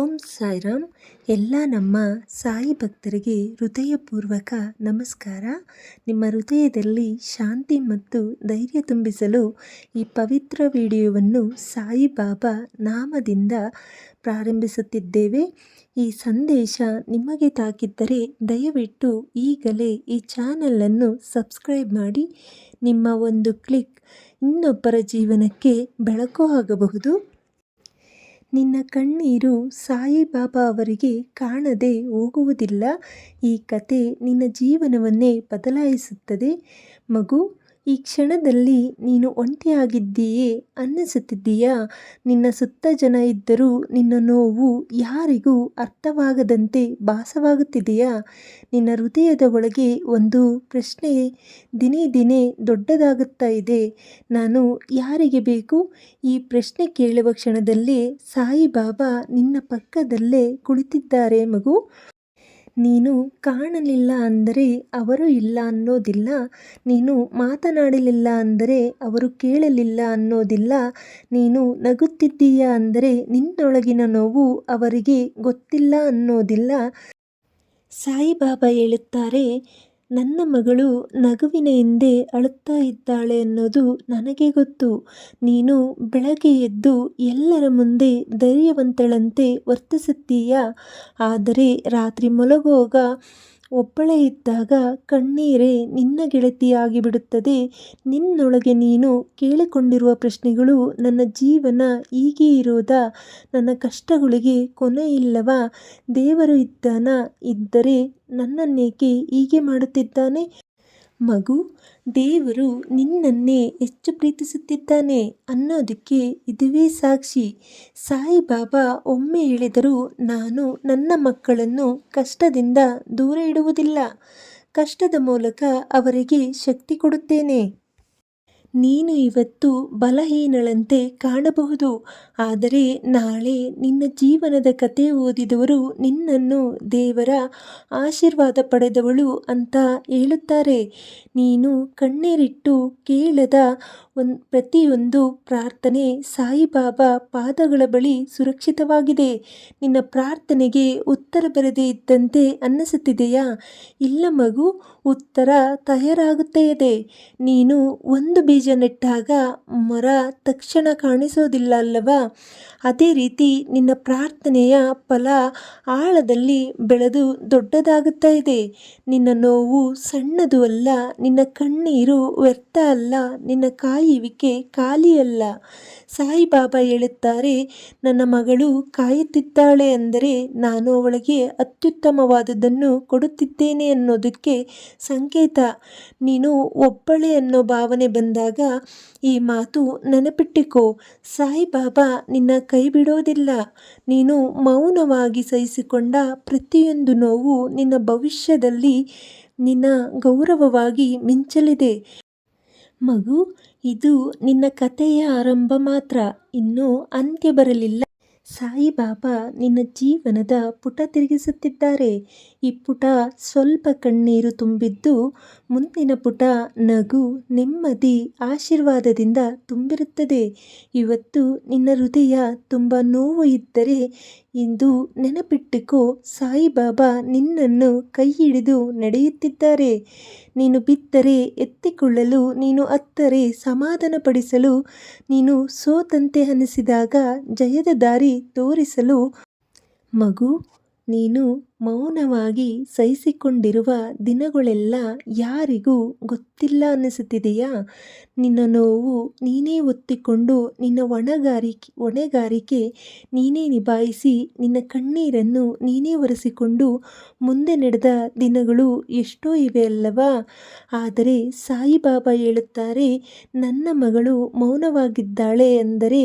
ಓಂ ಸಾಯಿರಾಮ್. ಎಲ್ಲ ನಮ್ಮ ಸಾಯಿ ಭಕ್ತರಿಗೆ ಹೃದಯಪೂರ್ವಕ ನಮಸ್ಕಾರ. ನಿಮ್ಮ ಹೃದಯದಲ್ಲಿ ಶಾಂತಿ ಮತ್ತು ಧೈರ್ಯ ತುಂಬಿಸಲು ಈ ಪವಿತ್ರ ವಿಡಿಯೋವನ್ನು ಸಾಯಿಬಾಬಾ ನಾಮದಿಂದ ಪ್ರಾರಂಭಿಸುತ್ತಿದ್ದೇವೆ. ಈ ಸಂದೇಶ ನಿಮಗೆ ತಾಕಿದ್ದರೆ ದಯವಿಟ್ಟು ಈಗಲೇ ಈ ಚಾನಲನ್ನು ಸಬ್ಸ್ಕ್ರೈಬ್ ಮಾಡಿ. ನಿಮ್ಮ ಒಂದು ಕ್ಲಿಕ್ ಇನ್ನೊಬ್ಬರ ಜೀವನಕ್ಕೆ ಬೆಳಕು ಆಗಬಹುದು ನಿನ್ನ ಕಣ್ಣೀರು ಸಾಯಿಬಾಬಾ ಅವರಿಗೆ ಕಾಣದೆ ಹೋಗುವುದಿಲ್ಲ. ಈ ಕತೆ ನಿನ್ನ ಜೀವನವನ್ನೇ ಬದಲಾಯಿಸುತ್ತದೆ. ಮಗು ಈ ಕ್ಷಣದಲ್ಲಿ ನೀನು ಒಂಟಿಯಾಗಿದ್ದೀಯೇ ಅನ್ನಿಸುತ್ತಿದ್ದೀಯಾ? ನಿನ್ನ ಸುತ್ತ ಜನ ಇದ್ದರೂ ನಿನ್ನ ನೋವು ಯಾರಿಗೂ ಅರ್ಥವಾಗದಂತೆ ಭಾಸವಾಗುತ್ತಿದೆಯಾ? ನಿನ್ನ ಹೃದಯದ ಒಳಗೆ ಒಂದು ಪ್ರಶ್ನೆ ದಿನೇ ದಿನೇ ದೊಡ್ಡದಾಗುತ್ತಾ ಇದೆ. ನಾನು ಯಾರಿಗೆ ಬೇಕು? ಈ ಪ್ರಶ್ನೆ ಕೇಳುವ ಕ್ಷಣದಲ್ಲಿ ಸಾಯಿಬಾಬಾ ನಿನ್ನ ಪಕ್ಕದಲ್ಲೇ ಕುಳಿತಿದ್ದಾರೆ ಮಗು. ನೀನು ಕಾಣಲಿಲ್ಲ ಅಂದರೆ ಅವರು ಇಲ್ಲ ಅನ್ನೋದಿಲ್ಲ, ನೀನು ಮಾತನಾಡಲಿಲ್ಲ ಅಂದರೆ ಅವರು ಕೇಳಲಿಲ್ಲ ಅನ್ನೋದಿಲ್ಲ, ನೀನು ನಗುತ್ತಿದ್ದೀಯ ಅಂದರೆ ನಿನ್ನೊಳಗಿನ ನೋವು ಅವರಿಗೆ ಗೊತ್ತಿಲ್ಲ ಅನ್ನೋದಿಲ್ಲ. ಸಾಯಿಬಾಬಾ ಹೇಳುತ್ತಾರೆ ನನ್ನ ಮಗಳು ನಗುವಿನ ಹಿಂದೆ ಅಳುತ್ತಾ ಇದ್ದಾಳೆ ಅನ್ನೋದು ನನಗೆ ಗೊತ್ತು. ನೀನು ಬೆಳಗ್ಗೆ ಎದ್ದು ಎಲ್ಲರ ಮುಂದೆ ಧೈರ್ಯವಂತಳಂತೆ ವರ್ತಿಸುತ್ತೀಯ? ಆದರೆ ರಾತ್ರಿ ಮಲಗುವಾಗ ಒಬ್ಬಳೇ ಇದ್ದಾಗ ಕಣ್ಣೀರೇ ನಿನ್ನ ಗೆಳತಿಯಾಗಿ ಬಿಡುತ್ತದೆ ನಿನ್ನೊಳಗೆ ನೀನು ಕೇಳಿಕೊಂಡಿರುವ ಪ್ರಶ್ನೆಗಳು ನನ್ನ ಜೀವನ ಹೀಗೆ ಇರೋದ? ನನ್ನ ಕಷ್ಟಗಳಿಗೆ ಕೊನೆ ಇಲ್ಲವಾ? ದೇವರು ಇದ್ದಾನ? ಇದ್ದರೆ ನನ್ನನ್ನೇಕೆ ಹೀಗೆ ಮಾಡುತ್ತಿದ್ದಾನೆ? ಮಗು, ದೇವರು ನಿನ್ನನ್ನೇ ಹೆಚ್ಚು ಪ್ರೀತಿಸುತ್ತಿದ್ದಾನೆ ಅನ್ನೋದಕ್ಕೆ ಇದುವೇ ಸಾಕ್ಷಿ. ಸಾಯಿಬಾಬಾ ಒಮ್ಮೆ ಹೇಳಿದರು ನಾನು ನನ್ನ ಮಕ್ಕಳನ್ನು ಕಷ್ಟದಿಂದ ದೂರ ಇಡುವುದಿಲ್ಲ. ಕಷ್ಟದ ಮೂಲಕ ಅವರಿಗೆ ಶಕ್ತಿ ಕೊಡುತ್ತೇನೆ. ನೀನು ಇವತ್ತು ಬಲಹೀನಳಂತೆ ಕಾಣಬಹುದು. ಆದರೆ ನಾಳೆ ನಿನ್ನ ಜೀವನದ ಕತೆ ಓದಿದವರು ನಿನ್ನನ್ನು ದೇವರ ಆಶೀರ್ವಾದ ಪಡೆದವಳು ಅಂತ ಹೇಳುತ್ತಾರೆ. ನೀನು ಕಣ್ಣೀರಿಟ್ಟು ಕೇಳದ ಒಂದು ಪ್ರತಿಯೊಂದು ಪ್ರಾರ್ಥನೆ ಸಾಯಿಬಾಬಾ ಪಾದಗಳ ಬಳಿ ಸುರಕ್ಷಿತವಾಗಿದೆ. ನಿನ್ನ ಪ್ರಾರ್ಥನೆಗೆ ಉತ್ತರ ಬರದೇ ಇದ್ದಂತೆ ಅನ್ನಿಸುತ್ತಿದೆಯಾ? ಇಲ್ಲ ಮಗು, ಉತ್ತರ ತಯಾರಾಗುತ್ತೇ ನೀನು ಒಂದು ಬೀಜ ನೆಟ್ಟಾಗ ಮರ ತಕ್ಷಣ ಕಾಣಿಸೋದಿಲ್ಲ ಅಲ್ಲವಾ? ಅದೇ ರೀತಿ ನಿನ್ನ ಪ್ರಾರ್ಥನೆಯ ಫಲ ಆಳದಲ್ಲಿ ಬೆಳೆದು ದೊಡ್ಡದಾಗುತ್ತಾ ಇದೆ. ನಿನ್ನ ನೋವು ಸಣ್ಣದು ಅಲ್ಲ, ನಿನ್ನ ಕಣ್ಣೀರು ವ್ಯರ್ಥ ಅಲ್ಲ, ನಿನ್ನ ಕಾಯುವಿಕೆ ಖಾಲಿಯಲ್ಲ ಸಾಯಿಬಾಬಾ ಹೇಳುತ್ತಾರೆ, ನನ್ನ ಮಗಳು ಕಾಯುತ್ತಿದ್ದಾಳೆ ಅಂದರೆ ನಾನು ಅವಳಿಗೆ ಅತ್ಯುತ್ತಮವಾದದ್ದನ್ನು ಕೊಡುತ್ತಿದ್ದೇನೆ ಅನ್ನೋದಕ್ಕೆ ಸಂಕೇತ. ನೀನು ಒಬ್ಬಳೆ ಅನ್ನೋ ಭಾವನೆ ಬಂದಾಗ ಈ ಮಾತು ನೆನಪಿಟ್ಟಿಕೋ. ಸಾಯಿಬಾಬಾ ನಿನ್ನ ಕೈ ಬಿಡೋದಿಲ್ಲ. ನೀನು ಮೌನವಾಗಿ ಸಹಿಸಿಕೊಂಡ ಪ್ರತಿಯೊಂದು ನೋವು ನಿನ್ನ ಭವಿಷ್ಯದಲ್ಲಿ ನಿನ್ನ ಗೌರವವಾಗಿ ಮಿಂಚಲಿದೆ. ಮಗು, ಇದು ನಿನ್ನ ಕಥೆಯ ಆರಂಭ ಮಾತ್ರ. ಇನ್ನೂ ಅಂತ್ಯ ಬರಲಿಲ್ಲ. ಸಾಯಿಬಾಬಾ ನಿನ್ನ ಜೀವನದ ಪುಟ ತಿರುಗಿಸುತ್ತಿದ್ದಾರೆ. ಈ ಪುಟ ಸ್ವಲ್ಪ ಕಣ್ಣೀರು ತುಂಬಿದ್ದು ಮುಂದಿನ ಪುಟ ನಗು ನೆಮ್ಮದಿ ಆಶೀರ್ವಾದದಿಂದ ತುಂಬಿರುತ್ತದೆ. ಇವತ್ತು ನಿನ್ನ ಹೃದಯ ತುಂಬ ನೋವು ಇದ್ದರೆ ಇಂದು ನೆನಪಿಟ್ಟುಕೋ, ಸಾಯಿಬಾಬಾ ನಿನ್ನನ್ನು ಕೈ ಹಿಡಿದು ನಡೆಯುತ್ತಿದ್ದಾರೆ. ನೀನು ಬಿದ್ದರೆ ಎತ್ತಿಕೊಳ್ಳಲು, ನೀನು ಅತ್ತರೆ ಸಮಾಧಾನಪಡಿಸಲು, ನೀನು ಸೋತಂತೆ ಅನಿಸಿದಾಗ ಜಯದ ದಾರಿ ತೋರಿಸಲು. ಮಗು, ನೀನು ಮೌನವಾಗಿ ಸಹಿಸಿಕೊಂಡಿರುವ ದಿನಗಳೆಲ್ಲ ಯಾರಿಗೂ ಗೊತ್ತಿಲ್ಲ ಅನ್ನಿಸುತ್ತಿದೆಯಾ? ನಿನ್ನ ನೋವು ನೀನೇ ಒತ್ತಿಕೊಂಡು ನಿನ್ನ ಒಣಗಾರಿಕೆ, ಹೊಣೆಗಾರಿಕೆ ನೀನೇ ನಿಭಾಯಿಸಿ ನಿನ್ನ ಕಣ್ಣೀರನ್ನು ನೀನೇ ಒರೆಸಿಕೊಂಡು ಮುಂದೆ ನಡೆದ ದಿನಗಳು ಎಷ್ಟೋ ಇವೆ ಅಲ್ಲವಾ? ಆದರೆ ಸಾಯಿಬಾಬಾ ಹೇಳುತ್ತಾರೆ, ನನ್ನ ಮಗಳು ಮೌನವಾಗಿದ್ದಾಳೆ ಅಂದರೆ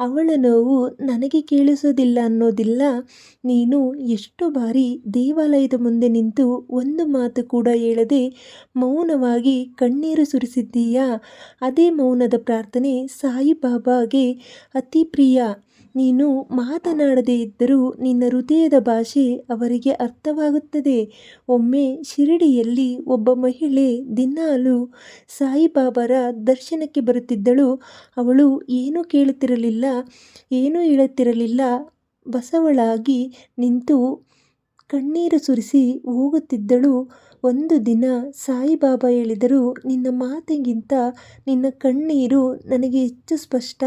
ಅವಳ ನೋವು ನನಗೆ ಕೇಳಿಸೋದಿಲ್ಲ ಅನ್ನೋದಿಲ್ಲ. ನೀನು ಎಷ್ಟು ಬಾರಿ ದೇವಾಲಯದ ಮುಂದೆ ನಿಂತು ಒಂದು ಮಾತು ಕೂಡ ಹೇಳದೆ ಮೌನವಾಗಿ ಕಣ್ಣೀರು ಸುರಿಸಿದ್ದೀಯಾ? ಅದೇ ಮೌನದ ಪ್ರಾರ್ಥನೆ ಸಾಯಿಬಾಬಾಗೆ, ಅತಿ ಪ್ರಿಯ, ನೀನು ಮಾತನಾಡದೇ ಇದ್ದರೂ ನಿನ್ನ ಹೃದಯದ ಭಾಷೆ ಅವರಿಗೆ ಅರ್ಥವಾಗುತ್ತದೆ. ಒಮ್ಮೆ ಶಿರಡಿಯಲ್ಲಿ ಒಬ್ಬ ಮಹಿಳೆ ದಿನಾಲು ಸಾಯಿಬಾಬಾರ ದರ್ಶನಕ್ಕೆ ಬರುತ್ತಿದ್ದಳು. ಅವಳು ಏನೂ ಕೇಳುತ್ತಿರಲಿಲ್ಲ, ಏನೂ ಹೇಳುತ್ತಿರಲಿಲ್ಲ. ಬಸವಳಾಗಿ ನಿಂತು ಕಣ್ಣೀರು ಸುರಿಸಿ ಹೋಗುತ್ತಿದ್ದಳು. ಒಂದು ದಿನ ಸಾಯಿಬಾಬಾ ಹೇಳಿದರು, ನಿನ್ನ ಮಾತಿಗಿಂತ ನಿನ್ನ ಕಣ್ಣೀರು ನನಗೆ ಹೆಚ್ಚು ಸ್ಪಷ್ಟ.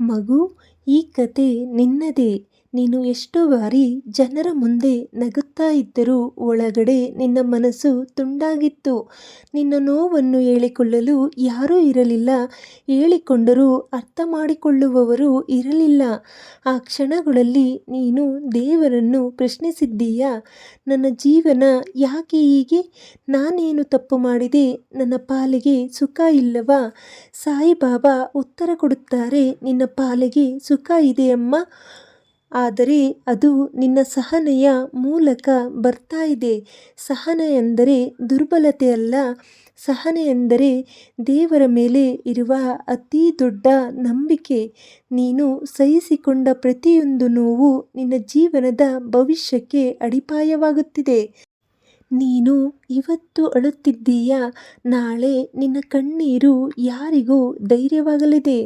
ಮಗು, ಈ ಕತೆ ನಿನ್ನದೇ. ನೀನು ಎಷ್ಟೋ ಬಾರಿ ಜನರ ಮುಂದೆ ನಗುತ್ತಾ ಇದ್ದರೂ ಒಳಗಡೆ ನಿನ್ನ ಮನಸ್ಸು ತುಂಡಾಗಿತ್ತು. ನಿನ್ನ ನೋವನ್ನು ಹೇಳಿಕೊಳ್ಳಲು ಯಾರೂ ಇರಲಿಲ್ಲ. ಹೇಳಿಕೊಂಡರೂ ಅರ್ಥ ಮಾಡಿಕೊಳ್ಳುವವರು ಇರಲಿಲ್ಲ. ಆ ಕ್ಷಣಗಳಲ್ಲಿ ನೀನು ದೇವರನ್ನು ಪ್ರಶ್ನಿಸಿದ್ದೀಯಾ ನನ್ನ ಜೀವನ ಯಾಕೆ ಹೀಗೆ? ನಾನೇನು ತಪ್ಪು ಮಾಡಿದೆ? ನನ್ನ ಪಾಲಿಗೆ ಸುಖ ಇಲ್ಲವಾ? ಸಾಯಿಬಾಬಾ ಉತ್ತರ ಕೊಡುತ್ತಾರೆ, ನಿನ್ನ ಪಾಲಿಗೆ ಸುಖ ಇದೆ ಅಮ್ಮಾ. ಆದರೆ ಅದು ನಿನ್ನ ಸಹನೆಯ ಮೂಲಕ ಬರ್ತಾ ಇದೆ. ಸಹನೆ ಎಂದರೆ ದುರ್ಬಲತೆ ಅಲ್ಲ. ಸಹನೆ ಎಂದರೆ ದೇವರ ಮೇಲೆ ಇರುವ ಅತಿ ದೊಡ್ಡ ನಂಬಿಕೆ. ನೀನು ಸಹಿಸಿಕೊಂಡ ಪ್ರತಿಯೊಂದು ನೋವು ನಿನ್ನ ಜೀವನದ ಭವಿಷ್ಯಕ್ಕೆ ಅಡಿಪಾಯವಾಗುತ್ತಿದೆ. ನೀನು ಇವತ್ತು ಅಳುತ್ತಿದ್ದೀಯ, ನಾಳೆ ನಿನ್ನ ಕಣ್ಣೀರು ಯಾರಿಗೂ ಧೈರ್ಯವಾಗಲಿದೆ.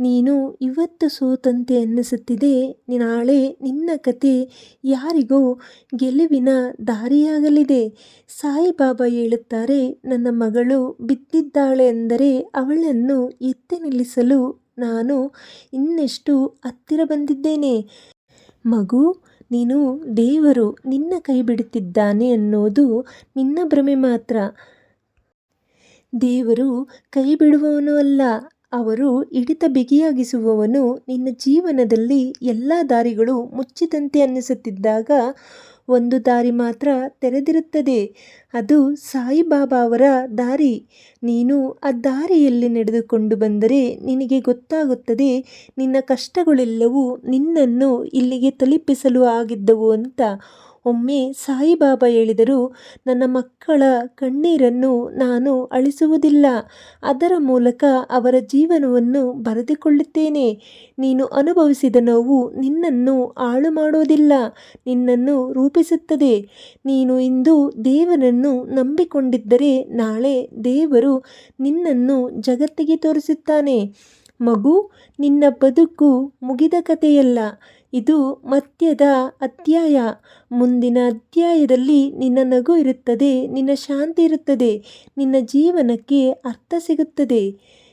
ನೀನು ಇವತ್ತು ಸೋತಂತೆ ಅನ್ನಿಸುತ್ತಿದೆ, ನಾಳೆ ನಿನ್ನ ಕತೆ ಯಾರಿಗೂ ಗೆಲುವಿನ ದಾರಿಯಾಗಲಿದೆ. ಸಾಯಿಬಾಬಾ ಹೇಳುತ್ತಾರೆ, ನನ್ನ ಮಗಳು ಬಿದ್ದಿದ್ದಾಳೆ ಅಂದರೆ ಅವಳನ್ನು ಎತ್ತಿ ನಿಲ್ಲಿಸಲು ನಾನು ಇನ್ನೆಷ್ಟು ಹತ್ತಿರ ಬಂದಿದ್ದೇನೆ. ಮಗು, ನೀನು ದೇವರು ನಿನ್ನ ಕೈ ಬಿಡುತ್ತಿದ್ದಾನೆ ಅನ್ನೋದು ನಿನ್ನ ಭ್ರಮೆ ಮಾತ್ರ. ದೇವರು ಕೈ ಬಿಡುವವನು ಅಲ್ಲ. ಅವರು ಹಿಡಿತ ಬಿಗಿಯಾಗಿಸುವವನು. ನಿನ್ನ ಜೀವನದಲ್ಲಿ ಎಲ್ಲ ದಾರಿಗಳು ಮುಚ್ಚಿದಂತೆ ಅನ್ನಿಸುತ್ತಿದ್ದಾಗ ಒಂದು ದಾರಿ ಮಾತ್ರ ತೆರೆದಿರುತ್ತದೆ. ಅದು ಸಾಯಿಬಾಬಾ ಅವರ ದಾರಿ. ನೀನು ಆ ದಾರಿಯಲ್ಲಿ ನಡೆದುಕೊಂಡು ಬಂದರೆ ನಿನಗೆ ಗೊತ್ತಾಗುತ್ತದೆ, ನಿನ್ನ ಕಷ್ಟಗಳೆಲ್ಲವೂ ನಿನ್ನನ್ನು ಇಲ್ಲಿಗೆ ತಲುಪಿಸಲು ಆಗಿದ್ದವು ಅಂತ. ಒಮ್ಮೆ ಸಾಯಿಬಾಬಾ ಹೇಳಿದರು, ನನ್ನ ಮಕ್ಕಳ ಕಣ್ಣೀರನ್ನು ನಾನು ಅಳಿಸುವುದಿಲ್ಲ. ಅದರ ಮೂಲಕ ಅವರ ಜೀವನವನ್ನು ಬರೆದುಕೊಳ್ಳುತ್ತೇನೆ. ನೀನು ಅನುಭವಿಸಿದ ನೋವು ನಿನ್ನನ್ನು ಹಾಳು ಮಾಡೋದಿಲ್ಲ, ನಿನ್ನನ್ನು ರೂಪಿಸುತ್ತದೆ. ನೀನು ಇಂದು ದೇವನನ್ನು ನಂಬಿಕೊಂಡಿದ್ದರೆ ನಾಳೆ ದೇವರು ನಿನ್ನನ್ನು ಜಗತ್ತಿಗೆ ತೋರಿಸುತ್ತಾನೆ. ಮಗು, ನಿನ್ನ ಬದುಕು ಮುಗಿದ ಕಥೆಯಲ್ಲ. ಇದು ಮಧ್ಯದ ಅಧ್ಯಾಯ. ಮುಂದಿನ ಅಧ್ಯಾಯದಲ್ಲಿ ನಿನ್ನ ನಗು ಇರುತ್ತದೆ, ನಿನ್ನ ಶಾಂತಿ ಇರುತ್ತದೆ, ನಿನ್ನ ಜೀವನಕ್ಕೆ ಅರ್ಥ ಸಿಗುತ್ತದೆ.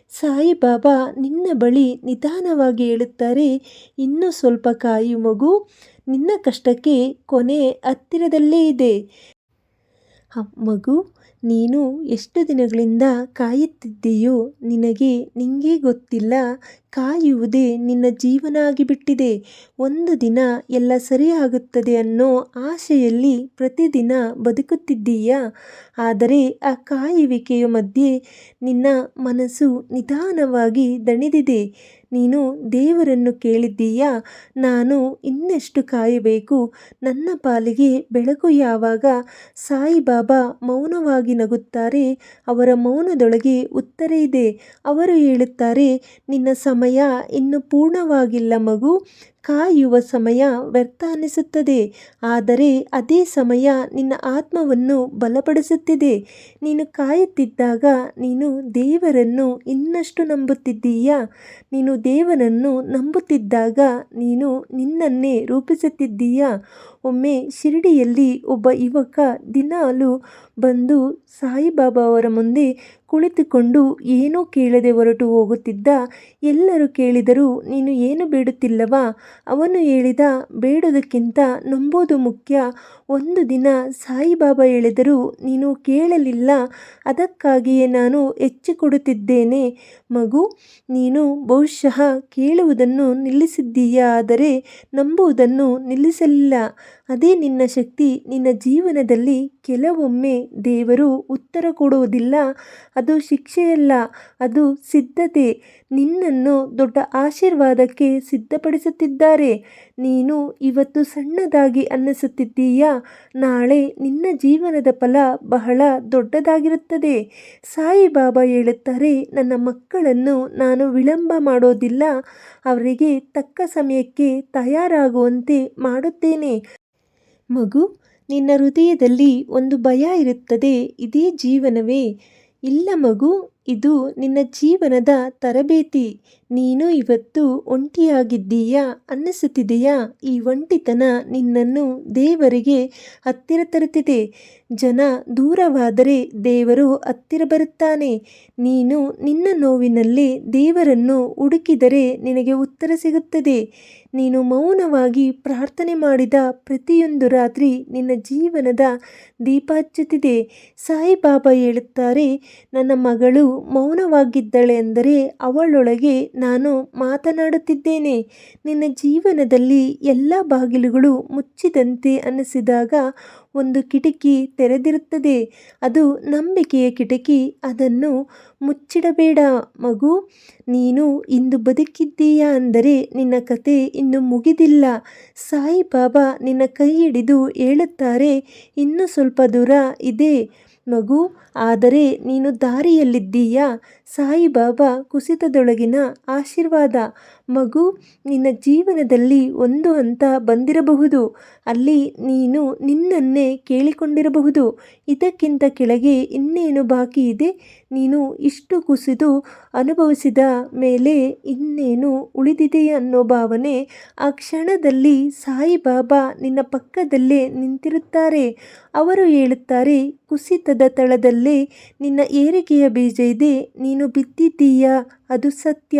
ಸಾಯಿಬಾಬಾ ನಿನ್ನ ಬಳಿ ನಿಧಾನವಾಗಿ ಹೇಳುತ್ತಾರೆ, ಇನ್ನೂ ಸ್ವಲ್ಪ ಕಾಯು ಮಗು, ನಿನ್ನ ಕಷ್ಟಕ್ಕೆ ಕೊನೆ ಹತ್ತಿರದಲ್ಲೇ ಇದೆ. ಮಗು, ನೀನು ಎಷ್ಟು ದಿನಗಳಿಂದ ಕಾಯುತ್ತಿದ್ದೀಯೋ ನಿನಗೆ ನಿಂಗೇ ಗೊತ್ತಿಲ್ಲ. ಕಾಯುವುದೇ ನಿನ್ನ ಜೀವನ ಆಗಿಬಿಟ್ಟಿದೆ. ಒಂದು ದಿನ ಎಲ್ಲ ಸರಿಯಾಗುತ್ತದೆ ಅನ್ನೋ ಆಶೆಯಲ್ಲಿ ಪ್ರತಿದಿನ ಬದುಕುತ್ತಿದ್ದೀಯ. ಆದರೆ ಆ ಕಾಯುವಿಕೆಯ ಮಧ್ಯೆ ನಿನ್ನ ಮನಸ್ಸು ನಿಧಾನವಾಗಿ ದಣಿದಿದೆ. ನೀನು ದೇವರನ್ನು ಕೇಳಿದ್ದೀಯ, ನಾನು ಇನ್ನೆಷ್ಟು ಕಾಯಬೇಕು? ನನ್ನ ಪಾಲಿಗೆ ಬೆಳಕು ಯಾವಾಗ? ಸಾಯಿಬಾಬಾ ಮೌನವಾಗಿ ನಗುತ್ತಾರೆ. ಅವರ ಮೌನದೊಳಗೆ ಉತ್ತರ ಇದೆ. ಅವರು ಹೇಳುತ್ತಾರೆ, ನಿನ್ನ ಸಮಯ ಇನ್ನು ಪೂರ್ಣವಾಗಿಲ್ಲ ಮಗು. ಕಾಯುವ ಸಮಯ ವ್ಯರ್ಥ ಅನಿಸುತ್ತದೆ ಆದರೆ ಅದೇ ಸಮಯ ನಿನ್ನ ಆತ್ಮವನ್ನು ಬಲಪಡಿಸುತ್ತಿದೆ ನೀನು ಕಾಯುತ್ತಿದ್ದಾಗ ನೀನು ದೇವರನ್ನು ಇನ್ನಷ್ಟು ನಂಬುತ್ತಿದ್ದೀಯ. ನೀನು ದೇವರನ್ನು ನಂಬುತ್ತಿದ್ದಾಗ ನೀನು ನಿನ್ನನ್ನೇ ರೂಪಿಸುತ್ತಿದ್ದೀಯ. ಒಮ್ಮೆ ಶಿರಡಿಯಲ್ಲಿ ಒಬ್ಬ ಯುವಕ ದಿನಾಲು ಬಂದು ಸಾಯಿಬಾಬಾ ಅವರ ಮುಂದೆ ಕುಳಿತುಕೊಂಡು ಏನೂ ಕೇಳದೆ ಹೊರಟು ಹೋಗುತ್ತಿದ್ದ. ಎಲ್ಲರೂ ಕೇಳಿದರು, ನೀನು ಏನು ಬೇಡುತ್ತಿಲ್ಲವಾ? ಅವನು ಹೇಳಿದ, ಬೇಡುವುದಕ್ಕಿಂತ ನಂಬೋದು ಮುಖ್ಯ. ಒಂದು ದಿನ ಸಾಯಿಬಾಬಾ ಹೇಳಿದರು, ನೀನು ಕೇಳಲಿಲ್ಲ, ಅದಕ್ಕಾಗಿಯೇ ನಾನು ಹೆಚ್ಚು ಕೊಡುತ್ತಿದ್ದೇನೆ. ಮಗು, ನೀನು ಬಹುಶಃ ಕೇಳುವುದನ್ನು ನಿಲ್ಲಿಸಿದ್ದೀಯಾದರೆ ನಂಬುವುದನ್ನು ನಿಲ್ಲಿಸಲಿಲ್ಲ. ಅದೇ ನಿನ್ನ ಶಕ್ತಿ. ನಿನ್ನ ಜೀವನದಲ್ಲಿ ಕೆಲವೊಮ್ಮೆ ದೇವರು ಉತ್ತರ ಕೊಡುವುದಿಲ್ಲ. ಅದು ಶಿಕ್ಷೆಯಲ್ಲ, ಅದು ಸಿದ್ಧತೆ. ನಿನ್ನನ್ನು ದೊಡ್ಡ ಆಶೀರ್ವಾದಕ್ಕೆ ಸಿದ್ಧಪಡಿಸುತ್ತಿದ್ದಾರೆ. ನೀನು ಇವತ್ತು ಸಣ್ಣದಾಗಿ ಅನ್ನಿಸುತ್ತಿದ್ದೀಯಾ ನಾಳೆ ನಿನ್ನ ಜೀವನದ ಫಲ ಬಹಳ ದೊಡ್ಡದಾಗಿರುತ್ತದೆ. ಸಾಯಿಬಾಬಾ ಹೇಳುತ್ತಾರೆ, ನನ್ನ ಮಕ್ಕಳನ್ನು ನಾನು ವಿಳಂಬ ಮಾಡೋದಿಲ್ಲ. ಅವರಿಗೆ ತಕ್ಕ ಸಮಯಕ್ಕೆ ತಯಾರಾಗುವಂತೆ ಮಾಡುತ್ತೇನೆ. ಮಗು, ನಿನ್ನ ಹೃದಯದಲ್ಲಿ ಒಂದು ಭಯ ಇರುತ್ತದೆ, ಇದೇ ಜೀವನವೇ? ಇಲ್ಲ ಮಗು, ಇದು ನಿನ್ನ ಜೀವನದ ತರಬೇತಿ ನೀನು ಇವತ್ತು ಒಂಟಿಯಾಗಿದ್ದೀಯಾ? ಅನ್ನಿಸುತ್ತಿದೆಯಾ? ಈ ಒಂಟಿತನ ನಿನ್ನನ್ನು ದೇವರಿಗೆ ಹತ್ತಿರ ತರುತ್ತಿದೆ. ಜನ ದೂರವಾದರೆ ದೇವರು ಹತ್ತಿರ ಬರುತ್ತಾನೆ. ನೀನು ನಿನ್ನ ನೋವಿನಲ್ಲಿ ದೇವರನ್ನು ಹುಡುಕಿದರೆ ನಿನಗೆ ಉತ್ತರ ಸಿಗುತ್ತದೆ. ನೀನು ಮೌನವಾಗಿ ಪ್ರಾರ್ಥನೆ ಮಾಡಿದ ಪ್ರತಿಯೊಂದು ರಾತ್ರಿ ನಿನ್ನ ಜೀವನದ ದೀಪ ಹಚ್ಚುತ್ತಿದೆ ಸಾಯಿಬಾಬಾ ಹೇಳುತ್ತಾರೆ, ನನ್ನ ಮಗಳು ಮೌನವಾಗಿದ್ದಾಳೆ ಅಂದರೆ ಅವಳೊಳಗೆ ನಾನು ಮಾತನಾಡುತ್ತಿದ್ದೇನೆ. ನಿನ್ನ ಜೀವನದಲ್ಲಿ ಎಲ್ಲ ಬಾಗಿಲುಗಳು ಮುಚ್ಚಿದಂತೆ ಅನಿಸಿದಾಗ ಒಂದು ಕಿಟಕಿ ತೆರೆದಿರುತ್ತದೆ. ಅದು ನಂಬಿಕೆಯ ಕಿಟಕಿ. ಅದನ್ನು ಮುಚ್ಚಿಡಬೇಡ. ಮಗು, ನೀನು ಇಂದು ಬದುಕಿದ್ದೀಯಾ ಅಂದರೆ ನಿನ್ನ ಕತೆ ಇನ್ನು ಮುಗಿದಿಲ್ಲ. ಸಾಯಿಬಾಬಾ ನಿನ್ನ ಕೈ ಹಿಡಿದು ಹೇಳುತ್ತಾರೆ, ಇನ್ನೂ ಸ್ವಲ್ಪ ದೂರ ಇದೆ. ಮಗು ಆದರೆ ನೀನು ದಾರಿಯಲ್ಲಿದ್ದೀಯಾ? ಸಾಯಿಬಾಬಾ ಕುಸಿತದೊಳಗಿನ ಆಶೀರ್ವಾದ. ಮಗು, ನಿನ್ನ ಜೀವನದಲ್ಲಿ ಒಂದು ಹಂತ ಬಂದಿರಬಹುದು. ಅಲ್ಲಿ ನೀನು ನಿನ್ನನ್ನೇ ಕೇಳಿಕೊಂಡಿರಬಹುದು. ಇದಕ್ಕಿಂತ ಕೆಳಗೆ ಇನ್ನೇನು ಬಾಕಿ ಇದೆ? ನೀನು ಇಷ್ಟು ಕುಸಿದು ಅನುಭವಿಸಿದ ಮೇಲೆ ಇನ್ನೇನು ಉಳಿದಿದೆ ಅನ್ನೋ ಭಾವನೆ ಆ ಕ್ಷಣದಲ್ಲಿ ಸಾಯಿಬಾಬಾ ನಿನ್ನ ಪಕ್ಕದಲ್ಲೇ ನಿಂತಿರುತ್ತಾರೆ. ಅವರು ಹೇಳುತ್ತಾರೆ, ಕುಸಿತದ ತಳದಲ್ಲೇ ನಿನ್ನ ಏರಿಕೆಯ ಬೀಜ ಇದೆ, ನೀನು ಬಿತ್ತಿದ್ದೀಯಾ, ಅದು ಸತ್ಯ.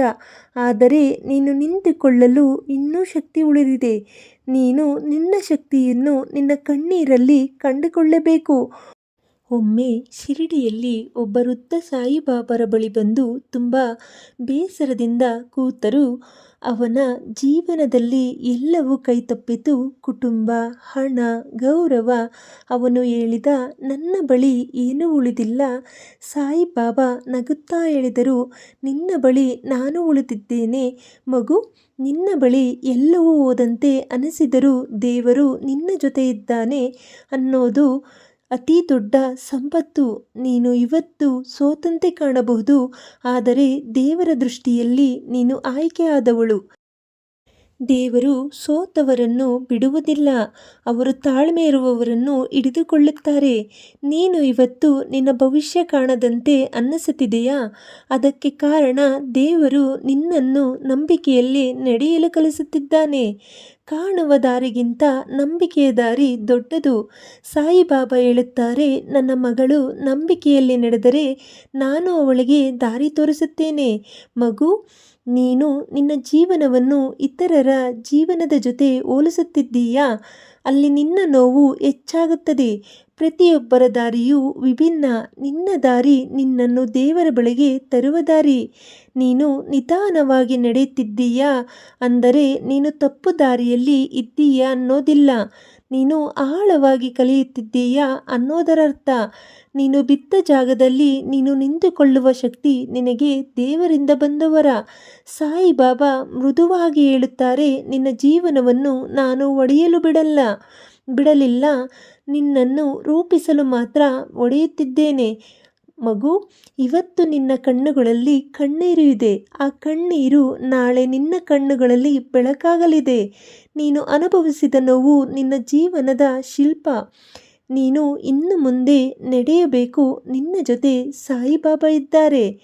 ಆದರೆ ನೀನು ನಿಂತುಕೊಳ್ಳಲು ಇನ್ನೂ ಶಕ್ತಿ ಉಳಿದಿದೆ. ನೀನು ನಿನ್ನ ಶಕ್ತಿಯನ್ನು ನಿನ್ನ ಕಣ್ಣೀರಲ್ಲಿ ಕಂಡುಕೊಳ್ಳಬೇಕು. ಒಮ್ಮೆ ಶಿರಡಿಯಲ್ಲಿ ಒಬ್ಬ ವೃದ್ಧ ಸಾಯಿಬಾಬರ ಬಳಿ ಬಂದು ತುಂಬ ಬೇಸರದಿಂದ ಕೂತರು ಅವನ ಜೀವನದಲ್ಲಿ ಎಲ್ಲವೂ ಕೈತಪ್ಪಿತು. ಕುಟುಂಬ, ಹಣ, ಗೌರವ, ಅವನು ಹೇಳಿದ ನನ್ನ ಬಳಿ ಏನೂ ಉಳಿದಿಲ್ಲ. ಸಾಯಿಬಾಬಾ ನಗುತ್ತಾ ಹೇಳಿದರು, ನಿನ್ನ ಬಳಿ ನಾನು ಉಳಿದಿದ್ದೇನೆ. ಮಗು, ನಿನ್ನ ಬಳಿ ಎಲ್ಲವೂ ಹೋದಂತೆ ಅನಿಸಿದರೂ ದೇವರು ನಿನ್ನ ಜೊತೆ ಇದ್ದಾನೆ ಅನ್ನೋದು ಅತಿ ದೊಡ್ಡ ಸಂಪತ್ತು ನೀನು ಇವತ್ತು ಸೋತಂತೆ ಕಾಣಬಹುದು ಆದರೆ ದೇವರ ದೃಷ್ಟಿಯಲ್ಲಿ ನೀನು ಆಯ್ಕೆಯಾದವಳು. ದೇವರು ಸೋತವರನ್ನು ಬಿಡುವುದಿಲ್ಲ. ಅವರು ತಾಳ್ಮೆ ಇರುವವರನ್ನು ಹಿಡಿದುಕೊಳ್ಳುತ್ತಾರೆ. ನೀನು ಇವತ್ತು ನಿನ್ನ ಭವಿಷ್ಯ ಕಾಣದಂತೆ ಅನ್ನಿಸುತ್ತಿದೆಯಾ? ಅದಕ್ಕೆ ಕಾರಣ ದೇವರು ನಿನ್ನನ್ನು ನಂಬಿಕೆಯಲ್ಲಿ ನಡೆಯಲು ಕಲಿಸುತ್ತಿದ್ದಾನೆ. ಕಾಣುವ ದಾರಿಗಿಂತ ನಂಬಿಕೆಯ ದಾರಿ ದೊಡ್ಡದು. ಸಾಯಿಬಾಬಾ ಹೇಳುತ್ತಾರೆ, ನನ್ನ ಮಗಳು ನಂಬಿಕೆಯಲ್ಲಿ ನಡೆದರೆ ನಾನು ಅವಳಿಗೆ ದಾರಿ ತೋರಿಸುತ್ತೇನೆ. ಮಗು ನೀನು ನಿನ್ನ ಜೀವನವನ್ನು ಇತರರ ಜೀವನದ ಜೊತೆ ಹೋಲಿಸುತ್ತಿದ್ದೀಯಾ? ಅಲ್ಲಿ ನಿನ್ನ ನೋವು ಹೆಚ್ಚಾಗುತ್ತದೆ. ಪ್ರತಿಯೊಬ್ಬರ ದಾರಿಯೂ ವಿಭಿನ್ನ. ನಿನ್ನ ದಾರಿ ನಿನ್ನನ್ನು ದೇವರ ಬಳಿಗೆ ತರುವ ದಾರಿ. ನೀನು ನಿಧಾನವಾಗಿ ನಡೆಯುತ್ತಿದ್ದೀಯಾ? ಅಂದರೆ ನೀನು ತಪ್ಪು ದಾರಿಯಲ್ಲಿ ಇದ್ದೀಯಾ ಅನ್ನೋದಿಲ್ಲ. ನೀನು ಆಳವಾಗಿ ಕಲಿಯುತ್ತಿದ್ದೀಯಾ ಅನ್ನೋದರರ್ಥ. ನೀನು ಬಿದ್ದ ಜಾಗದಲ್ಲಿ ನೀನು ನಿಂತುಕೊಳ್ಳುವ ಶಕ್ತಿ ನಿನಗೆ ದೇವರಿಂದ ಬಂದವರ. ಸಾಯಿಬಾಬಾ ಮೃದುವಾಗಿ ಹೇಳುತ್ತಾರೆ, ನಿನ್ನ ಜೀವನವನ್ನು ನಾನು ಒಡೆಯಲು ಬಿಡಲ್ಲ. ಬಿಡಲಿಲ್ಲ. ನಿನ್ನನ್ನು ರೂಪಿಸಲು ಮಾತ್ರ ಒಡೆಯುತ್ತಿದ್ದೇನೆ. ಮಗು, ಇವತ್ತು ನಿನ್ನ ಕಣ್ಣುಗಳಲ್ಲಿ ಕಣ್ಣೀರು ಇದೆ. ಆ ಕಣ್ಣೀರು ನಾಳೆ ನಿನ್ನ ಕಣ್ಣುಗಳಲ್ಲಿ ಬೆಳಕಾಗಲಿದೆ. ನೀನು ಅನುಭವಿಸಿದ ನೋವು ನಿನ್ನ ಜೀವನದ ಶಿಲ್ಪ. ನೀನು ಇನ್ನು ಮುಂದೆ ನಡೆಯಬೇಕು. ನಿನ್ನ ಜೊತೆ ಸಾಯಿಬಾಬಾ ಇದ್ದಾರೆ.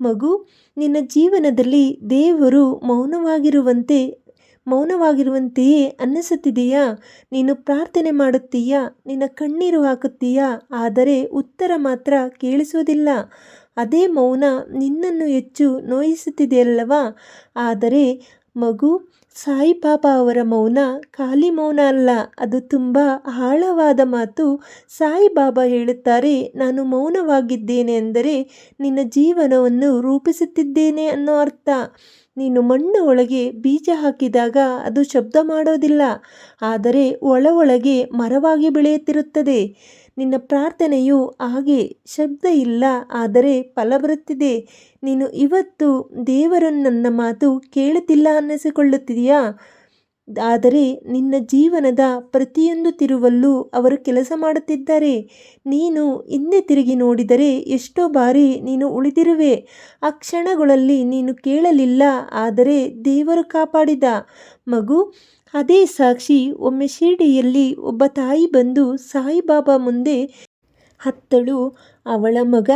ಮಗು, ನಿನ್ನ ಜೀವನದಲ್ಲಿ ದೇವರು ಮೌನವಾಗಿರುವಂತೆ ಮೌನವಾಗಿರುವಂತೆಯೇ ಅನ್ನಿಸುತ್ತಿದೆಯಾ? ನೀನು ಪ್ರಾರ್ಥನೆ ಮಾಡುತ್ತೀಯಾ? ನಿನ್ನ ಕಣ್ಣೀರು ಹಾಕುತ್ತೀಯಾ? ಆದರೆ ಉತ್ತರ ಮಾತ್ರ ಕೇಳಿಸುವುದಿಲ್ಲ. ಅದೇ ಮೌನ ನಿನ್ನನ್ನು ಹೆಚ್ಚು ನೋಯಿಸುತ್ತಿದೆಯಲ್ಲವಾ? ಆದರೆ ಮಗು ಸಾಯಿಬಾಬಾ ಅವರ ಮೌನ ಖಾಲಿ ಮೌನ ಅಲ್ಲ. ಅದು ತುಂಬ ಆಳವಾದ ಮಾತು ಸಾಯಿಬಾಬಾ ಹೇಳುತ್ತಾರೆ. ನಾನು ಮೌನವಾಗಿದ್ದೇನೆ ಅಂದರೆ ನಿನ್ನ ಜೀವನವನ್ನು ರೂಪಿಸುತ್ತಿದ್ದೇನೆ ಅನ್ನೋ ಅರ್ಥ. ನೀನು ಮಣ್ಣು ಒಳಗೆ ಬೀಜ ಹಾಕಿದಾಗ ಅದು ಶಬ್ದ ಮಾಡೋದಿಲ್ಲ, ಆದರೆ ಒಳ ಒಳಗೆ ಮರವಾಗಿ ಬೆಳೆಯುತ್ತಿರುತ್ತದೆ. ನಿನ್ನ ಪ್ರಾರ್ಥನೆಯು ಹಾಗೆ ಶಬ್ದ ಇಲ್ಲ, ಆದರೆ ಫಲ ಬರುತ್ತಿದೆ. ನೀನು ಇವತ್ತು ದೇವರು ನನ್ನ ಮಾತು ಕೇಳುತ್ತಿಲ್ಲ ಅನ್ನಿಸಿಕೊಳ್ಳುತ್ತಿದೆಯಾ? ಆದರೆ ನಿನ್ನ ಜೀವನದ ಪ್ರತಿಯೊಂದು ತಿರುವಲ್ಲೂ ಅವರು ಕೆಲಸ ಮಾಡುತ್ತಿದ್ದಾರೆ. ನೀನು ಹಿಂದೆ ತಿರುಗಿ ನೋಡಿದರೆ ಎಷ್ಟೋ ಬಾರಿ ನೀನು ಉಳಿದಿರುವೆ. ಆ ಕ್ಷಣಗಳಲ್ಲಿ ನೀನು ಕೇಳಲಿಲ್ಲ, ಆದರೆ ದೇವರು ಕಾಪಾಡಿದ. ಮಗು, ಅದೇ ಸಾಕ್ಷಿ, ಒಮ್ಮೆ ಶಿರಡಿಯಲ್ಲಿ ಒಬ್ಬ ತಾಯಿ ಬಂದು ಸಾಯಿಬಾಬಾ ಮುಂದೆ ಹತ್ತಳು. ಅವಳ ಮಗ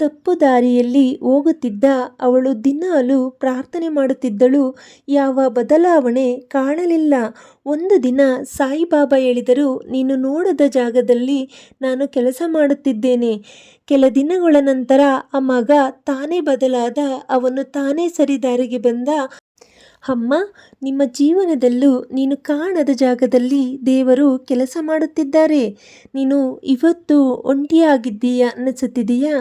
ತಪ್ಪು ದಾರಿಯಲ್ಲಿ ಹೋಗುತ್ತಿದ್ದ ಅವಳು ದಿನಾಲೂ ಪ್ರಾರ್ಥನೆ ಮಾಡುತ್ತಿದ್ದಳು. ಯಾವ ಬದಲಾವಣೆ ಕಾಣಲಿಲ್ಲ. ಒಂದು ದಿನ ಸಾಯಿಬಾಬಾ ಹೇಳಿದರು, ನೀನು ನೋಡದ ಜಾಗದಲ್ಲಿ ನಾನು ಕೆಲಸ ಮಾಡುತ್ತಿದ್ದೇನೆ. ಕೆಲ ದಿನಗಳ ನಂತರ ಆ ಮಗ ತಾನೇ ಬದಲಾದ, ಅವನು ತಾನೇ ಸರಿದಾರಿಗೆ ಬಂದ. ಅಮ್ಮ, ನಿಮ್ಮ ಜೀವನದಲ್ಲೂ ನೀನು ಕಾಣದ ಜಾಗದಲ್ಲಿ ದೇವರು ಕೆಲಸ ಮಾಡುತ್ತಿದ್ದಾರೆ. ನೀನು ಇವತ್ತು ಒಂಟಿಯಾಗಿದ್ದೀಯಾ ಅನ್ನಿಸುತ್ತಿದೆಯಾ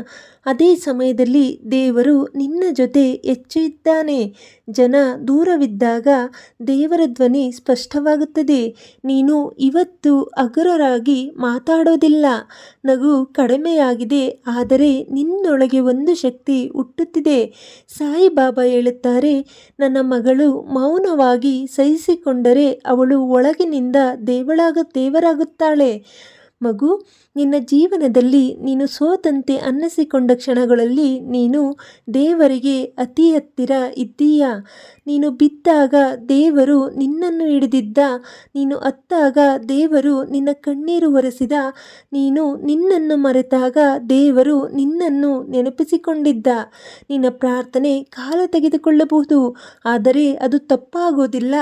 ಅದೇ ಸಮಯದಲ್ಲಿ ದೇವರು ನಿನ್ನ ಜೊತೆ ಹೆಚ್ಚಿದ್ದಾನೆ. ಜನ ದೂರವಿದ್ದಾಗ ದೇವರ ಧ್ವನಿ ಸ್ಪಷ್ಟವಾಗುತ್ತದೆ. ನೀನು ಇವತ್ತು ಅಗರರಾಗಿ ಮಾತಾಡೋದಿಲ್ಲ. ನಗು ಕಡಿಮೆಯಾಗಿದೆ, ಆದರೆ ನಿನ್ನೊಳಗೆ ಒಂದು ಶಕ್ತಿ ಹುಟ್ಟುತ್ತಿದೆ. ಸಾಯಿಬಾಬಾ ಹೇಳುತ್ತಾರೆ, ನನ್ನ ಮಗಳು ಮೌನವಾಗಿ ಸಹಿಸಿಕೊಂಡರೆ ಅವಳು ಒಳಗಿನಿಂದ ದೇವಳಾಗ ದೇವರಾಗುತ್ತಾಳೆ. ಮಗು, ನಿನ್ನ ಜೀವನದಲ್ಲಿ ನೀನು ಸೋತಂತೆ ಅನ್ನಿಸಿಕೊಂಡ ಕ್ಷಣಗಳಲ್ಲಿ ನೀನು ದೇವರಿಗೆ ಅತಿ ಹತ್ತಿರ ಇದ್ದೀಯ? ನೀನು ಬಿದ್ದಾಗ ದೇವರು ನಿನ್ನನ್ನು ಹಿಡಿದಿದ್ದ, ನೀನು ಅತ್ತಾಗ ದೇವರು ನಿನ್ನ ಕಣ್ಣೀರು ಒರೆಸಿದ, ನೀನು ನಿನ್ನನ್ನು ಮರೆತಾಗ ದೇವರು ನಿನ್ನನ್ನು ನೆನಪಿಸಿಕೊಂಡಿದ್ದ. ನಿನ್ನ ಪ್ರಾರ್ಥನೆ ಕಾಲ ತೆಗೆದುಕೊಳ್ಳಬಹುದು, ಆದರೆ ಅದು ತಪ್ಪಾಗೋದಿಲ್ಲ.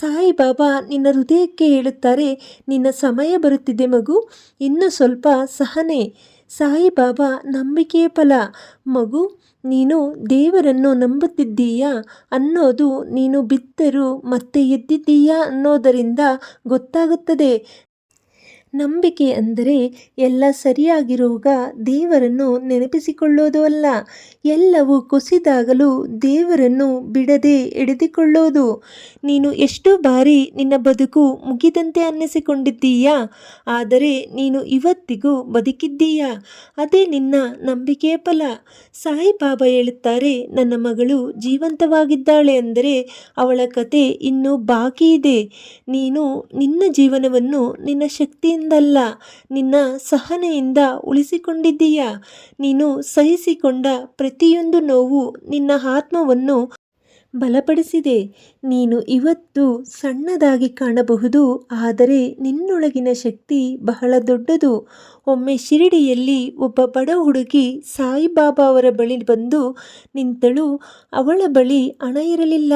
ಸಾಯಿಬಾಬಾ ನಿನ್ನ ಹೃದಯಕ್ಕೆ ಹೇಳುತ್ತಾರೆ, ನಿನ್ನ ಸಮಯ ಬರುತ್ತಿದೆ ಮಗು ಇನ್ನು ಸ್ವಲ್ಪ ಸಹನೆ. ಸಾಯಿಬಾಬಾ ನಂಬಿಕೆಯ ಫಲ. ಮಗು, ನೀನು ದೇವರನ್ನು ನಂಬುತ್ತಿದ್ದೀಯಾ? ಅನ್ನೋದು ನೀನು ಬಿತ್ತರು ಮತ್ತೆ ಎದ್ದಿದ್ದೀಯಾ ಅನ್ನೋದರಿಂದ ಗೊತ್ತಾಗುತ್ತದೆ. ನಂಬಿಕೆ ಅಂದರೆ ಎಲ್ಲ ಸರಿಯಾಗಿರುವಾಗ ದೇವರನ್ನು ನೆನಪಿಸಿಕೊಳ್ಳೋದು ಅಲ್ಲ. ಎಲ್ಲವೂ ಕುಸಿದಾಗಲೂ ದೇವರನ್ನು ಬಿಡದೆ ಹಿಡಿದುಕೊಳ್ಳೋದು ನೀನು ಎಷ್ಟು ಬಾರಿ ನಿನ್ನ ಬದುಕು ಮುಗಿದಂತೆ ಅನ್ನಿಸಿಕೊಂಡಿದ್ದೀಯಾ? ಆದರೆ ನೀನು ಇವತ್ತಿಗೂ ಬದುಕಿದ್ದೀಯಾ? ಅದೇ ನಿನ್ನ ನಂಬಿಕೆಯ ಫಲ. ಸಾಯಿಬಾಬಾ ಹೇಳುತ್ತಾರೆ, ನನ್ನ ಮಗಳು ಜೀವಂತವಾಗಿದ್ದಾಳೆ ಅಂದರೆ ಅವಳ ಕತೆ ಇನ್ನೂ ಬಾಕಿ ಇದೆ ನೀನು ನಿನ್ನ ಜೀವನವನ್ನು ನಿನ್ನ ಶಕ್ತಿಯಿಂದಲ್ಲ ನಿನ್ನ ಸಹನೆಯಿಂದ ಉಳಿಸಿಕೊಂಡಿದ್ದೀಯ. ನೀನು ಸಹಿಸಿಕೊಂಡ ಪ್ರತಿಯೊಂದು ನೋವು ನಿನ್ನ ಆತ್ಮವನ್ನು ಬಲಪಡಿಸಿದೆ. ನೀನು ಇವತ್ತು ಸಣ್ಣದಾಗಿ ಕಾಣಬಹುದು, ಆದರೆ ನಿನ್ನೊಳಗಿನ ಶಕ್ತಿ ಬಹಳ ದೊಡ್ಡದು. ಒಮ್ಮೆ ಶಿರಡಿಯಲ್ಲಿ ಒಬ್ಬ ಬಡ ಹುಡುಗಿ ಸಾಯಿಬಾಬಾ ಅವರ ಬಳಿ ಬಂದು ನಿಂತಳು. ಅವಳ ಬಳಿ ಹಣ ಇರಲಿಲ್ಲ,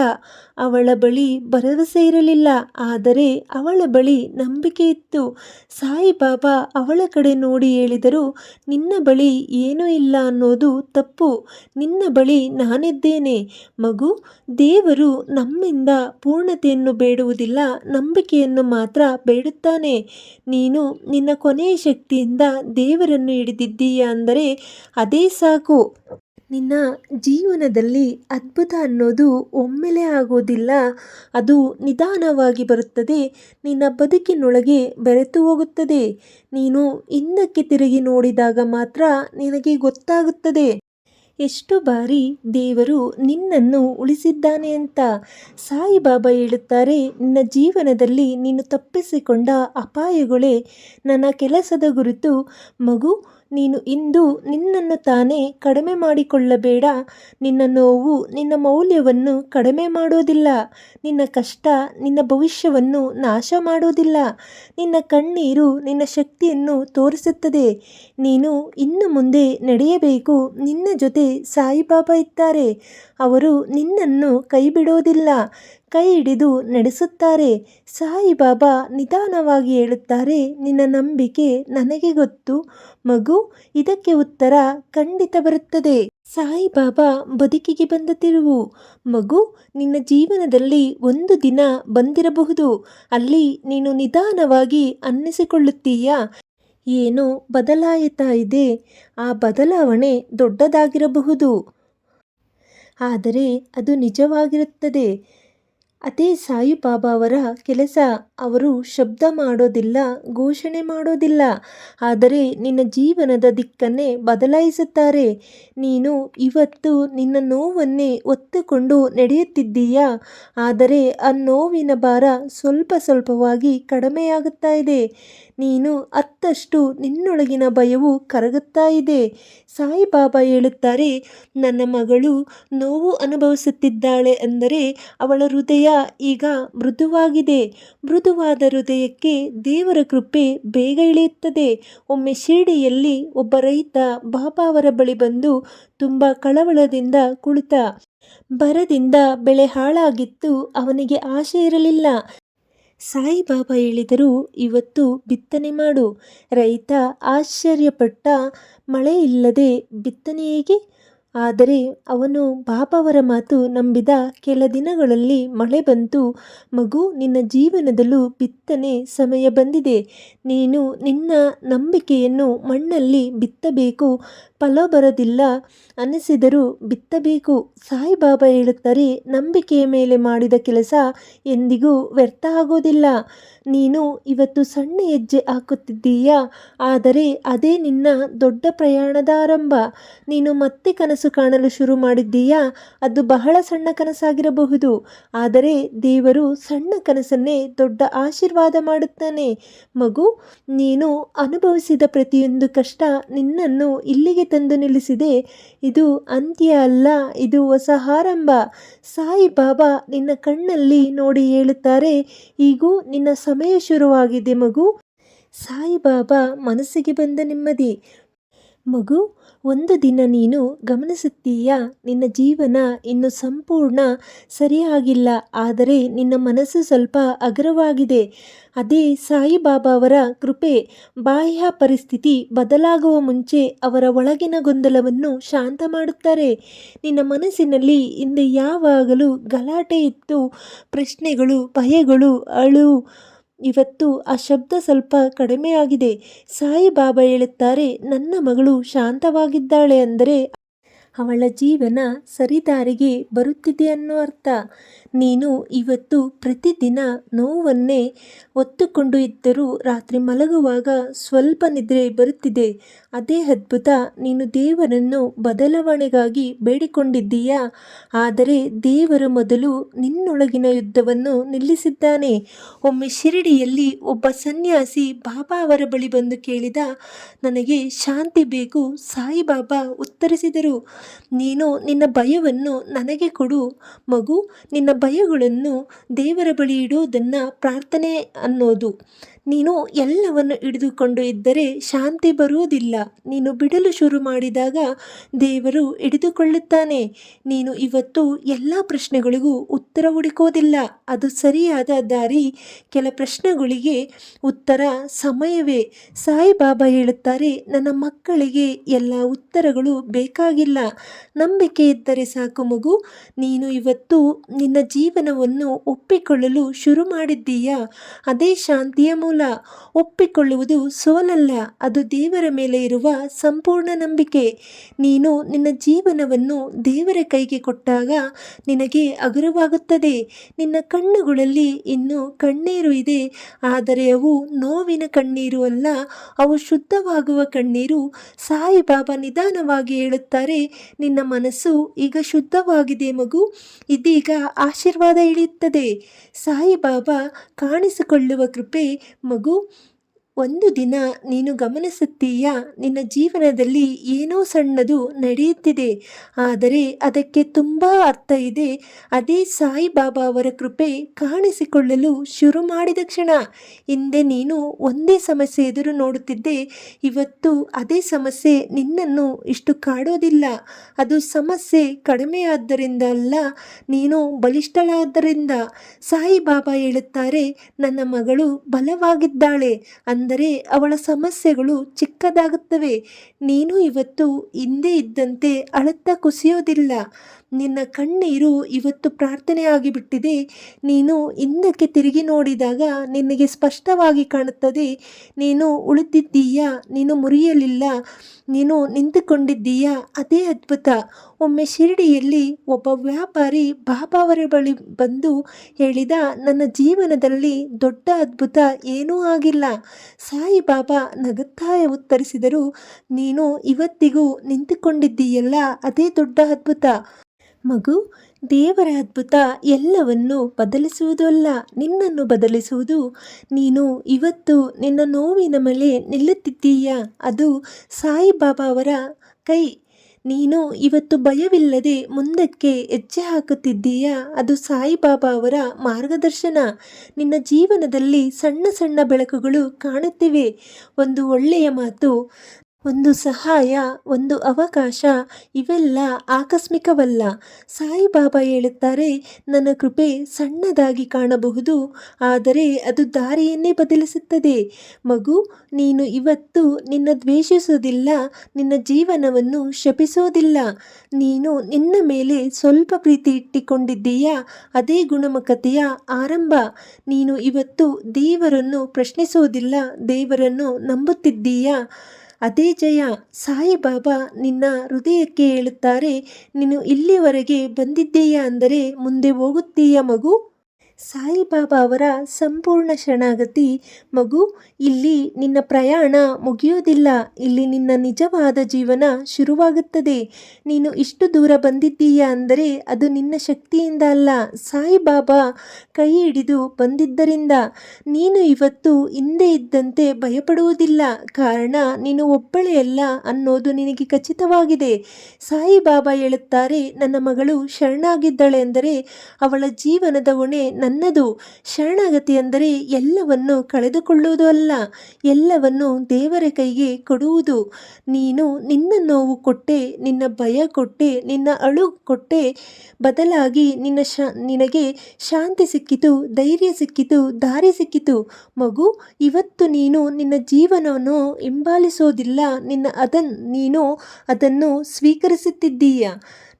ಅವಳ ಬಳಿ ಭರವಸೆ ಇರಲಿಲ್ಲ, ಆದರೆ ಅವಳ ಬಳಿ ನಂಬಿಕೆ ಇತ್ತು. ಸಾಯಿಬಾಬಾ ಅವಳ ಕಡೆ ನೋಡಿ ಹೇಳಿದರು, ನಿನ್ನ ಬಳಿ ಏನೂ ಇಲ್ಲ ಅನ್ನೋದು ತಪ್ಪು. ನಿನ್ನ ಬಳಿ ನಾನಿದ್ದೇನೆ. ಮಗು, ದೇವರು ನಮ್ಮಿಂದ ಪೂರ್ಣತೆಯನ್ನು ಬೇಡುವುದಿಲ್ಲ, ನಂಬಿಕೆಯನ್ನು ಮಾತ್ರ ಬೇಡುತ್ತಾನೆ. ನೀನು ನಿನ್ನ ಕೊನೆಯ ಶಕ್ತಿಯಿಂದ ದೇವರನ್ನು ಹಿಡಿದಿದ್ದೀಯ ಅಂದರೆ ಅದೇ ಸಾಕು. ನಿನ್ನ ಜೀವನದಲ್ಲಿ ಅದ್ಭುತ ಅನ್ನೋದು ಒಮ್ಮೆಲೆ ಆಗೋದಿಲ್ಲ, ಅದು ನಿಧಾನವಾಗಿ ಬರುತ್ತದೆ, ನಿನ್ನ ಬದುಕಿನೊಳಗೆ ಬೆರೆತು ಹೋಗುತ್ತದೆ. ನೀನು ಹಿಂದಕ್ಕೆ ತಿರುಗಿ ನೋಡಿದಾಗ ಮಾತ್ರ ನಿನಗೆ ಗೊತ್ತಾಗುತ್ತದೆ. ಎಷ್ಟು ಬಾರಿ ದೇವರು ನಿನ್ನನ್ನು ಉಳಿಸಿದ್ದಾನೆ ಅಂತ ಸಾಯಿಬಾಬಾ ಹೇಳುತ್ತಾರೆ, ನಿನ್ನ ಜೀವನದಲ್ಲಿ ನೀನು ತಪ್ಪಿಸಿಕೊಂಡ ಅಪಾಯಗಳೇ ನನ್ನ ಕೆಲಸದ ಗುರುತು. ಮಗು ನೀನು ಇಂದು ನಿನ್ನನ್ನು ತಾನೇ ಕಡಿಮೆ ಮಾಡಿಕೊಳ್ಳಬೇಡ. ನಿನ್ನ ನೋವು ನಿನ್ನ ಮೌಲ್ಯವನ್ನು ಕಡಿಮೆ ಮಾಡೋದಿಲ್ಲ. ನಿನ್ನ ಕಷ್ಟ ನಿನ್ನ ಭವಿಷ್ಯವನ್ನು ನಾಶ ಮಾಡೋದಿಲ್ಲ. ನಿನ್ನ ಕಣ್ಣೀರು ನಿನ್ನ ಶಕ್ತಿಯನ್ನು ತೋರಿಸುತ್ತದೆ. ನೀನು ಇನ್ನು ಮುಂದೆ ನಡೆಯಬೇಕು. ನಿನ್ನ ಜೊತೆ ಸಾಯಿಬಾಬಾ ಇದ್ದಾರೆ. ಅವರು ನಿನ್ನನ್ನು ಕೈ ಬಿಡೋದಿಲ್ಲ ಕೈ ಹಿಡಿದು ನಡೆಸುತ್ತಾರೆ. ಸಾಯಿಬಾಬಾ ನಿಧಾನವಾಗಿ ಹೇಳುತ್ತಾರೆ, ನಿನ್ನ ನಂಬಿಕೆ ನನಗೆ ಗೊತ್ತು. ಮಗು, ಇದಕ್ಕೆ ಉತ್ತರ ಖಂಡಿತ ಬರುತ್ತದೆ. ಸಾಯಿಬಾಬಾ ಬದುಕಿಗೆ ಬಂದ ತಿರುವು. ಮಗು, ನಿನ್ನ ಜೀವನದಲ್ಲಿ ಒಂದು ದಿನ ಬಂದಿರಬಹುದು. ಅಲ್ಲಿ ನೀನು ನಿಧಾನವಾಗಿ ಅನ್ನಿಸಿಕೊಳ್ಳುತ್ತೀಯಾ? ಏನು ಬದಲಾಯಿತಾ ಇದೆ? ಆ ಬದಲಾವಣೆ ದೊಡ್ಡದಾಗಿರಬಹುದು. ಆದರೆ ಅದು ನಿಜವಾಗಿರುತ್ತದೆ. ಅದೇ ಸಾಯಿಬಾಬಾ ಅವರ ಕೆಲಸ. ಅವರು ಶಬ್ದ ಮಾಡೋದಿಲ್ಲ, ಘೋಷಣೆ ಮಾಡೋದಿಲ್ಲ. ಆದರೆ ನಿನ್ನ ಜೀವನದ ದಿಕ್ಕನ್ನೇ ಬದಲಾಯಿಸುತ್ತಾರೆ. ನೀನು ಇವತ್ತು ನಿನ್ನ ನೋವನ್ನೇ ಒತ್ತುಕೊಂಡು ನಡೆಯುತ್ತಿದ್ದೀಯಾ? ಆದರೆ ಆ ನೋವಿನ ಭಾರ ಸ್ವಲ್ಪ ಸ್ವಲ್ಪವಾಗಿ ಕಡಿಮೆಯಾಗುತ್ತಾ ಇದೆ. ನೀನು ಅತ್ತಷ್ಟು ನಿನ್ನೊಳಗಿನ ಭಯವು ಕರಗುತ್ತಾ ಇದೆ. ಸಾಯಿಬಾಬಾ ಹೇಳುತ್ತಾರೆ, ನನ್ನ ಮಗಳು ನೋವು ಅನುಭವಿಸುತ್ತಿದ್ದಾಳೆ ಅಂದರೆ ಅವಳ ಹೃದಯ ಈಗ ಮೃದುವಾಗಿದೆ. ಮೃದುವಾದ ಹೃದಯಕ್ಕೆ ದೇವರ ಕೃಪೆ ಬೇಗ ಇಳಿಯುತ್ತದೆ. ಒಮ್ಮೆ ಶಿರಡಿಯಲ್ಲಿ ಒಬ್ಬ ರೈತ ಬಾಬಾ ಅವರ ಬಳಿ ಬಂದು ತುಂಬ ಕಳವಳದಿಂದ ಕುಳಿತ. ಬರದಿಂದ ಬೆಳೆ ಹಾಳಾಗಿತ್ತು, ಅವನಿಗೆ ಆಶೆ ಇರಲಿಲ್ಲ. ಸಾಯಿಬಾಬಾ ಹೇಳಿದರು ಇವತ್ತು ಬಿತ್ತನೆ ಮಾಡು. ರೈತ ಆಶ್ಚರ್ಯಪಟ್ಟ. ಮಳೆ ಇಲ್ಲದೆ ಬಿತ್ತನೆ ಹೇಗೆ? ಆದರೆ ಅವನು ಬಾಬಾವರ ಮಾತು ನಂಬಿದ ಕೆಲ ದಿನಗಳಲ್ಲಿ ಮಳೆ ಬಂತು. ಮಗು, ನಿನ್ನ ಜೀವನದಲ್ಲೂ ಬಿತ್ತನೆ ಸಮಯ ಬಂದಿದೆ. ನೀನು ನಿನ್ನ ನಂಬಿಕೆಯನ್ನು ಮಣ್ಣಲ್ಲಿ ಬಿತ್ತಬೇಕು. ಫಲ ಬರೋದಿಲ್ಲ ಅನಿಸಿದರೂ ಬಿತ್ತಬೇಕು. ಸಾಯಿಬಾಬಾ ಹೇಳುತ್ತಾರೆ, ನಂಬಿಕೆಯ ಮೇಲೆ ಮಾಡಿದ ಕೆಲಸ ಎಂದಿಗೂ ವ್ಯರ್ಥ ಆಗೋದಿಲ್ಲ. ನೀನು ಇವತ್ತು ಸಣ್ಣ ಹೆಜ್ಜೆ ಹಾಕುತ್ತಿದ್ದೀಯಾ? ಆದರೆ ಅದೇ ನಿನ್ನ ದೊಡ್ಡ ಪ್ರಯಾಣದ ಆರಂಭ. ನೀನು ಮತ್ತೆ ಕನಸು ಕಾಣಲು ಶುರು ಮಾಡಿದ್ದೀಯಾ? ಅದು ಬಹಳ ಸಣ್ಣ ಕನಸಾಗಿರಬಹುದು. ಆದರೆ ದೇವರು ಸಣ್ಣ ಕನಸನ್ನೇ ದೊಡ್ಡ ಆಶೀರ್ವಾದ ಮಾಡುತ್ತಾನೆ. ಮಗು, ನೀನು ಅನುಭವಿಸಿದ ಪ್ರತಿಯೊಂದು ಕಷ್ಟ ನಿನ್ನನ್ನು ಇಲ್ಲಿಗೆ ತಂದು ನಿಲ್ಲಿಸಿದೆ. ಇದು ಅಂತ್ಯ ಅಲ್ಲ, ಇದು ಹೊಸ ಆರಂಭ ಸಾಯಿ ಬಾಬಾ ನಿನ್ನ ಕಣ್ಣಲ್ಲಿ ನೋಡಿ ಹೇಳುತ್ತಾರೆ, ಈಗೂ ನಿನ್ನ ಸಮಯ ಶುರುವಾಗಿದೆ ಮಗು. ಸಾಯಿಬಾಬಾ ಮನಸ್ಸಿಗೆ ಬಂದ ನೆಮ್ಮದಿ. ಮಗು, ಒಂದು ದಿನ ನೀನು ಗಮನಿಸುತ್ತೀಯಾ? ನಿನ್ನ ಜೀವನ ಇನ್ನು ಸಂಪೂರ್ಣ ಸರಿಯಾಗಿಲ್ಲ, ಆದರೆ ನಿನ್ನ ಮನಸ್ಸು ಸ್ವಲ್ಪ ಅಗ್ರವಾಗಿದೆ. ಅದೇ ಸಾಯಿಬಾಬಾ ಅವರ ಕೃಪೆ. ಬಾಹ್ಯ ಪರಿಸ್ಥಿತಿ ಬದಲಾಗುವ ಮುಂಚೆ ಅವರ ಒಳಗಿನ ಗೊಂದಲವನ್ನು ಶಾಂತ ಮಾಡುತ್ತಾರೆ. ನಿನ್ನ ಮನಸ್ಸಿನಲ್ಲಿ ಹಿಂದೆ ಯಾವಾಗಲೂ ಗಲಾಟೆ ಇತ್ತು ಪ್ರಶ್ನೆಗಳು, ಭಯಗಳು ಅಳು. ಇವತ್ತು ಆ ಶಬ್ದ ಸ್ವಲ್ಪ ಕಡಿಮೆಯಾಗಿದೆ ಸಾಯಿಬಾಬಾ ಹೇಳುತ್ತಾರೆ, ನನ್ನ ಮಗಳು ಶಾಂತವಾಗಿದ್ದಾಳೆ ಅಂದರೆ ಅವಳ ಜೀವನ ಸರಿದಾರಿಗೆ ಬರುತ್ತಿದೆ ಅನ್ನೋ ಅರ್ಥ ನೀನು ಇವತ್ತು ಪ್ರತಿದಿನ ನೋವನ್ನೇ ಒತ್ತುಕೊಂಡು ಇದ್ದರೂ ರಾತ್ರಿ ಮಲಗುವಾಗ ಸ್ವಲ್ಪ ನಿದ್ರೆ ಬರುತ್ತಿದೆ. ಅದೇ ಅದ್ಭುತ. ನೀನು ದೇವರನ್ನು ಬದಲಾವಣೆಗಾಗಿ ಬೇಡಿಕೊಂಡಿದ್ದೀಯಾ? ಆದರೆ ದೇವರು ಮೊದಲು ನಿನ್ನೊಳಗಿನ ಯುದ್ಧವನ್ನು ನಿಲ್ಲಿಸಿದ್ದಾನೆ. ಒಮ್ಮೆ ಶಿರಡಿಯಲ್ಲಿ ಒಬ್ಬ ಸನ್ಯಾಸಿ ಬಾಬಾ ಅವರ ಬಳಿ ಬಂದು ಕೇಳಿದ, ನನಗೆ ಶಾಂತಿ ಬೇಕು, ಸಾಯಿಬಾಬಾ ಉತ್ತರಿಸಿದರು. ನೀನು ನಿನ್ನ ಭಯವನ್ನು ನನಗೆ ಕೊಡು. ಮಗು, ನಿನ್ನ ಭಯಗಳನ್ನು ದೇವರ ಬಳಿ ಇಡೋದನ್ನು ಪ್ರಾರ್ಥನೆ ಅನ್ನೋದು. ನೀನು ಎಲ್ಲವನ್ನು ಹಿಡಿದುಕೊಂಡು ಇದ್ದರೆ ಶಾಂತಿ ಬರುವುದಿಲ್ಲ. ನೀನು ಬಿಡಲು ಶುರು ಮಾಡಿದಾಗ ದೇವರು ಹಿಡಿದುಕೊಳ್ಳುತ್ತಾನೆ. ನೀನು ಇವತ್ತು ಎಲ್ಲ ಪ್ರಶ್ನೆಗಳಿಗೂ ಉತ್ತರ ಹುಡುಕೋದಿಲ್ಲ ಅದು ಸರಿಯಾದ ದಾರಿ. ಕೆಲ ಪ್ರಶ್ನೆಗಳಿಗೆ ಉತ್ತರ ಸಮಯವೇ. ಸಾಯಿಬಾಬಾ ಹೇಳುತ್ತಾರೆ, ನನ್ನ ಮಕ್ಕಳಿಗೆ ಎಲ್ಲ ಉತ್ತರಗಳು ಬೇಕಾಗಿಲ್ಲ. ನಂಬಿಕೆ ಇದ್ದರೆ ಸಾಕು ಮಗು. ನೀನು ಇವತ್ತು ನಿನ್ನ ಜೀವನವನ್ನು ಒಪ್ಪಿಕೊಳ್ಳಲು ಶುರು ಮಾಡಿದ್ದೀಯಾ? ಅದೇ ಶಾಂತಿಯ ಮೂಲ ಒಪ್ಪಿಕೊಳ್ಳುವುದು ಸೋಲಲ್ಲ. ಅದು ದೇವರ ಮೇಲೆ ಇರುವ ಸಂಪೂರ್ಣ ನಂಬಿಕೆ. ನೀನು ನಿನ್ನ ಜೀವನವನ್ನು ದೇವರ ಕೈಗೆ ಕೊಟ್ಟಾಗ ನಿನಗೆ ಅಗುರವಾಗುತ್ತದೆ ನಿನ್ನ ಕಣ್ಣುಗಳಲ್ಲಿ ಇನ್ನೂ ಕಣ್ಣೀರು ಇದೆ. ಆದರೆ ಅವು ನೋವಿನ ಕಣ್ಣೀರು ಅಲ್ಲ, ಅವು ಶುದ್ಧವಾಗುವ ಕಣ್ಣೀರು. ಸಾಯಿಬಾಬಾ ನಿಧಾನವಾಗಿ ಹೇಳುತ್ತಾರೆ, ನಿನ್ನ ಮನಸ್ಸು ಈಗ ಶುದ್ಧವಾಗಿದೆ ಮಗು. ಇದೀಗ ಆಶೀರ್ವಾದ ಇಳಿಯುತ್ತದೆ. ಸಾಯಿಬಾಬಾ ಕಾಣಿಸಿಕೊಳ್ಳುವ ಕೃಪೆ ಮಗು ಒಂದು ದಿನ ನೀನು ಗಮನಿಸುತ್ತೀಯಾ? ನಿನ್ನ ಜೀವನದಲ್ಲಿ ಏನೋ ಸಣ್ಣದು ನಡೆಯುತ್ತಿದೆ. ಆದರೆ ಅದಕ್ಕೆ ತುಂಬ ಅರ್ಥ ಇದೆ. ಅದೇ ಸಾಯಿಬಾಬಾ ಅವರ ಕೃಪೆ ಕಾಣಿಸಿಕೊಳ್ಳಲು ಶುರು ಮಾಡಿದ ಕ್ಷಣ. ಹಿಂದೆ ನೀನು ಒಂದೇ ಸಮಸ್ಯೆ ಎದುರು ನೋಡುತ್ತಿದ್ದೆ. ಇವತ್ತು ಅದೇ ಸಮಸ್ಯೆ ನಿನ್ನನ್ನು ಇಷ್ಟು ಕಾಡೋದಿಲ್ಲ. ಅದು ಸಮಸ್ಯೆ ಕಡಿಮೆಯಾದ್ದರಿಂದ ಅಲ್ಲ, ನೀನು ಬಲಿಷ್ಠಳಾದ್ದರಿಂದ. ಸಾಯಿಬಾಬಾ ಹೇಳುತ್ತಾರೆ, ನನ್ನ ಮಗಳು ಬಲವಾಗಿದ್ದಾಳೆ. ಅಂದರೆ ಅವಳ ಸಮಸ್ಯೆಗಳು ಚಿಕ್ಕದಾಗುತ್ತವೆ. ನೀನು ಇವತ್ತು ಹಿಂದೆ ಇದ್ದಂತೆ ಅಳುತ್ತಾ ಕುಸಿಯೋದಿಲ್ಲ. ನಿನ್ನ ಕಣ್ಣೀರು ಇವತ್ತು ಪ್ರಾರ್ಥನೆ ಆಗಿಬಿಟ್ಟಿದೆ. ನೀನು ಹಿಂದಕ್ಕೆ ತಿರುಗಿ ನೋಡಿದಾಗ ನಿನಗೆ ಸ್ಪಷ್ಟವಾಗಿ ಕಾಣುತ್ತದೆ. ನೀನು ಉಳಿದಿದ್ದೀಯಾ ನೀನು ಮುರಿಯಲಿಲ್ಲ. ನೀನು ನಿಂತುಕೊಂಡಿದ್ದೀಯಾ? ಅದೇ ಅದ್ಭುತ. ಒಮ್ಮೆ ಶಿರಡಿಯಲ್ಲಿ ಒಬ್ಬ ವ್ಯಾಪಾರಿ ಬಾಬಾವರ ಬಳಿ ಬಂದು ಹೇಳಿದ, ನನ್ನ ಜೀವನದಲ್ಲಿ ದೊಡ್ಡ ಅದ್ಭುತ ಏನೂ ಆಗಿಲ್ಲ. ಸಾಯಿಬಾಬಾ ನಗುತ್ತಾ ಉತ್ತರಿಸಿದರು, ನೀನು ಇವತ್ತಿಗೂ ನಿಂತುಕೊಂಡಿದ್ದೀಯಲ್ಲ, ಅದೇ ದೊಡ್ಡ ಅದ್ಭುತ. ಮಗು, ದೇವರ ಅದ್ಭುತ ಎಲ್ಲವನ್ನು ಬದಲಿಸುವುದಲ್ಲ, ನಿನ್ನನ್ನು ಬದಲಿಸುವುದು. ನೀನು ಇವತ್ತು ನಿನ್ನ ನೋವಿನ ಮೇಲೆ ನಿಲ್ಲುತ್ತಿದ್ದೀಯಾ? ಅದು ಸಾಯಿಬಾಬಾ ಅವರ ಕೈ. ನೀನು ಇವತ್ತು ಭಯವಿಲ್ಲದೆ ಮುಂದಕ್ಕೆ ಹೆಜ್ಜೆ ಹಾಕುತ್ತಿದ್ದೀಯಾ? ಅದು ಸಾಯಿಬಾಬಾ ಅವರ ಮಾರ್ಗದರ್ಶನ. ನಿನ್ನ ಜೀವನದಲ್ಲಿ ಸಣ್ಣ ಸಣ್ಣ ಬೆಳಕುಗಳು ಕಾಣುತ್ತಿವೆ. ಒಂದು ಒಳ್ಳೆಯ ಮಾತು. ಒಂದು ಸಹಾಯ, ಒಂದು ಅವಕಾಶ ಇವೆಲ್ಲ ಆಕಸ್ಮಿಕವಲ್ಲ. ಸಾಯಿಬಾಬಾ ಹೇಳುತ್ತಾರೆ, ನನ್ನ ಕೃಪೆ ಸಣ್ಣದಾಗಿ ಕಾಣಬಹುದು, ಆದರೆ ಅದು ದಾರಿಯನ್ನೇ ಬದಲಿಸುತ್ತದೆ. ಮಗು, ನೀನು ಇವತ್ತು ನಿನ್ನ ದ್ವೇಷಿಸುವುದಿಲ್ಲ ನಿನ್ನ ಜೀವನವನ್ನು ಶಪಿಸೋದಿಲ್ಲ. ನೀನು ನಿನ್ನ ಮೇಲೆ ಸ್ವಲ್ಪ ಪ್ರೀತಿ ಇಟ್ಟಿಕೊಂಡಿದ್ದೀಯಾ? ಅದೇ ಗುಣಮುಖತೆಯ ಆರಂಭ. ನೀನು ಇವತ್ತು ದೇವರನ್ನು ಪ್ರಶ್ನಿಸೋದಿಲ್ಲ, ದೇವರನ್ನು ನಂಬುತ್ತಿದ್ದೀಯಾ? ಅದೇ ಜಯ ಸಾಯಿಬಾಬಾ ನಿನ್ನ ಹೃದಯಕ್ಕೆ ಹೇಳುತ್ತಾರೆ. ನೀನು ಇಲ್ಲಿವರೆಗೆ ಬಂದಿದ್ದೀಯಾ ಅಂದರೆ ಮುಂದೆ ಹೋಗುತ್ತೀಯ ಮಗು? ಸಾಯಿಬಾಬಾ ಅವರ ಸಂಪೂರ್ಣ ಶರಣಾಗತಿ, ಮಗು, ಇಲ್ಲಿ ನಿನ್ನ ಪ್ರಯಾಣ ಮುಗಿಯೋದಿಲ್ಲ. ಇಲ್ಲಿ ನಿನ್ನ ನಿಜವಾದ ಜೀವನ ಶುರುವಾಗುತ್ತದೆ. ನೀನು ಇಷ್ಟು ದೂರ ಬಂದಿದ್ದೀಯಾ ಅಂದರೆ ಅದು ನಿನ್ನ ಶಕ್ತಿಯಿಂದ ಅಲ್ಲ. ಸಾಯಿಬಾಬಾ ಕೈ ಹಿಡಿದು ಬಂದಿದ್ದರಿಂದ ನೀನು ಇವತ್ತು ಹಿಂದೆ ಇದ್ದಂತೆ ಭಯಪಡುವುದಿಲ್ಲ. ಕಾರಣ, ನೀನು ಒಬ್ಬಳೇ ಅಲ್ಲ ಅನ್ನೋದು ನಿನಗೆ ಖಚಿತವಾಗಿದೆ. ಸಾಯಿಬಾಬಾ ಹೇಳುತ್ತಾರೆ, ನನ್ನ ಮಗಳು ಶರಣಾಗಿದ್ದಾಳೆ ಅಂದರೆ ಅವಳ ಜೀವನದ ಹೊಣೆ ನನ್ನದು ಶರಣಾಗತಿ ಅಂದರೆ ಎಲ್ಲವನ್ನು ಕಳೆದುಕೊಳ್ಳುವುದು ಅಲ್ಲ, ಎಲ್ಲವನ್ನು ದೇವರ ಕೈಗೆ ಕೊಡುವುದು. ನೀನು ನಿನ್ನ ನೋವು ಕೊಟ್ಟೆ, ನಿನ್ನ ಭಯ ಕೊಟ್ಟೆ, ನಿನ್ನ ಅಳು ಕೊಟ್ಟೆ, ಬದಲಾಗಿ ನಿನ್ನ ಶಾ, ನಿನಗೆ ಶಾಂತಿ ಸಿಕ್ಕಿತು, ಧೈರ್ಯ ಸಿಕ್ಕಿತು, ದಾರಿ ಸಿಕ್ಕಿತು. ಮಗು, ಇವತ್ತು ನೀನು ನಿನ್ನ ಜೀವನವನ್ನು ಹಿಂಬಾಲಿಸೋದಿಲ್ಲ, ನಿನ್ನ ಅದನ್ನು ನೀನು ಅದನ್ನು ಸ್ವೀಕರಿಸುತ್ತಿದ್ದೀಯ.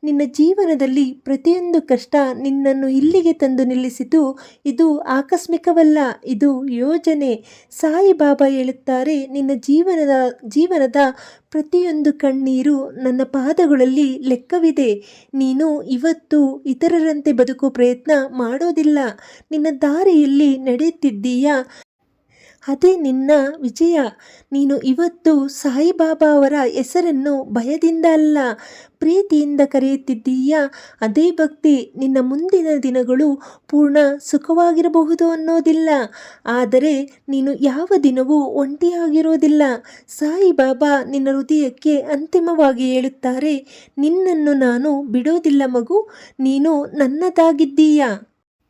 ನಿನ್ನ ಜೀವನದಲ್ಲಿ ಪ್ರತಿಯೊಂದು ಕಷ್ಟ ನಿನ್ನನ್ನು ಇಲ್ಲಿಗೆ ತಂದು ನಿಲ್ಲಿಸಿತು. ಇದು ಆಕಸ್ಮಿಕವಲ್ಲ, ಇದು ಯೋಜನೆ. ಸಾಯಿಬಾಬಾ ಹೇಳುತ್ತಾರೆ, ನಿನ್ನ ಜೀವನದ ಜೀವನದ ಪ್ರತಿಯೊಂದು ಕಣ್ಣೀರು ನನ್ನ ಪಾದಗಳಲ್ಲಿ ಲೆಕ್ಕವಿದೆ. ನೀನು ಇವತ್ತು ಇತರರಂತೆ ಬದುಕು ಪ್ರಯತ್ನ ಮಾಡೋದಿಲ್ಲ. ನಿನ್ನ ದಾರಿಯಲ್ಲಿ ನಡೆಯುತ್ತಿದ್ದೀಯಾ? ಅದೇ ನಿನ್ನ ವಿಜಯ. ನೀನು ಇವತ್ತು ಸಾಯಿಬಾಬಾ ಅವರ ಹೆಸರನ್ನು ಭಯದಿಂದ ಅಲ್ಲ ಪ್ರೀತಿಯಿಂದ ಕರೆಯುತ್ತಿದ್ದೀಯ? ಅದೇ ಭಕ್ತಿ ನಿನ್ನ ಮುಂದಿನ ದಿನಗಳು ಪೂರ್ಣ ಸುಖವಾಗಿರಬಹುದು ಅನ್ನೋದಿಲ್ಲ. ಆದರೆ ನೀನು ಯಾವ ದಿನವೂ ಒಂಟಿಯಾಗಿರೋದಿಲ್ಲ. ಸಾಯಿಬಾಬಾ ನಿನ್ನ ಹೃದಯಕ್ಕೆ ಅಂತಿಮವಾಗಿ ಹೇಳುತ್ತಾರೆ, ನಿನ್ನನ್ನು ನಾನು ಬಿಡೋದಿಲ್ಲ ಮಗು, ನೀನು ನನ್ನದಾಗಿದ್ದೀಯಾ?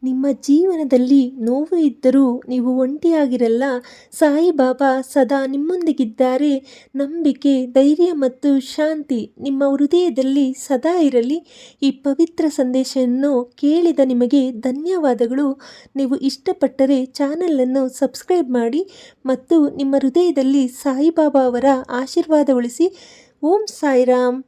ನಿಮ್ಮ ಜೀವನದಲ್ಲಿ ನೋವು ಇದ್ದರೂ ನೀವು ಒಂಟಿಯಾಗಿರಲ್ಲ. ಸಾಯಿಬಾಬಾ ಸದಾ ನಿಮ್ಮೊಂದಿಗಿದ್ದಾರೆ. ನಂಬಿಕೆ, ಧೈರ್ಯ ಮತ್ತು ಶಾಂತಿ ನಿಮ್ಮ ಹೃದಯದಲ್ಲಿ ಸದಾ ಇರಲಿ. ಈ ಪವಿತ್ರ ಸಂದೇಶವನ್ನು ಕೇಳಿದ ನಿಮಗೆ ಧನ್ಯವಾದಗಳು. ನೀವು ಇಷ್ಟಪಟ್ಟರೆ ಚಾನಲನ್ನು ಸಬ್ಸ್ಕ್ರೈಬ್ ಮಾಡಿ ಮತ್ತು ನಿಮ್ಮ ಹೃದಯದಲ್ಲಿ ಸಾಯಿಬಾಬಾ ಅವರ ಆಶೀರ್ವಾದ ಉಳಿಸಿ ಓಂ ಸಾಯಿರಾಮ್.